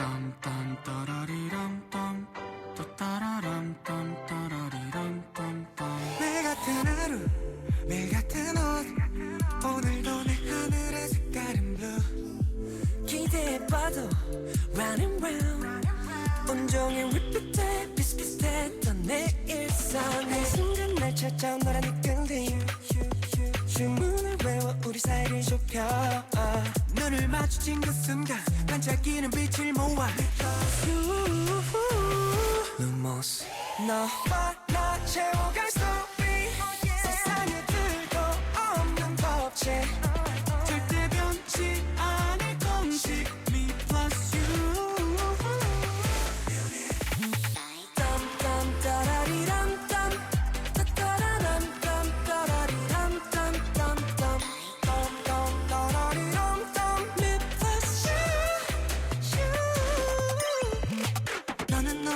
땀땀 따라리람 땀. 따라람 땀 따라리람 땀땀. 매일 같은 하루 매일 같은 옷. 오늘도 내 하늘의 색깔은 blue. 기대해봐도 round and round. 온종일 repeat해 비슷비슷했던 내 일상 내 순간 날 찾아온 너란 이끌림 주문을 외워 우리 사이를 좁혀 눈을 마주친 그 순간 반짝이는 빛을 모아 눈모습. 너와 나 채워갈 스토리 세상에 들고 없는 법칙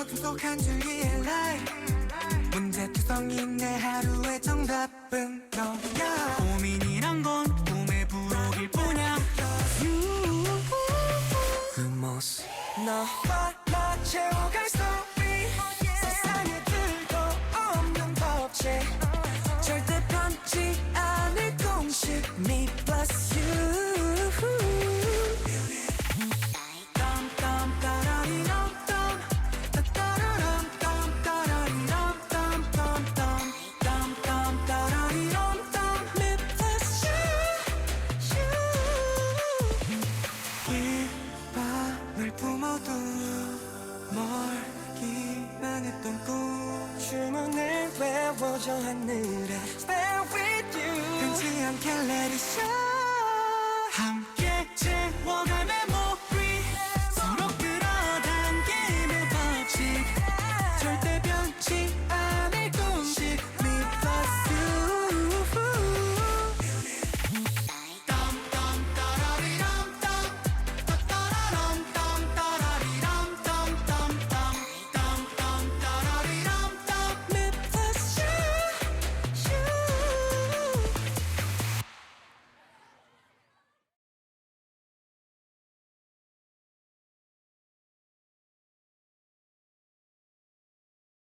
너는 어둠 속한 줄기의 light. 문제투성인 내 하루의 정답은 너야. 고민이란 건 꿈의 부록일 뿐이야. 눈모습. 너와 나 채워갈 스 했던 꿈 주문을 외워줘 하늘에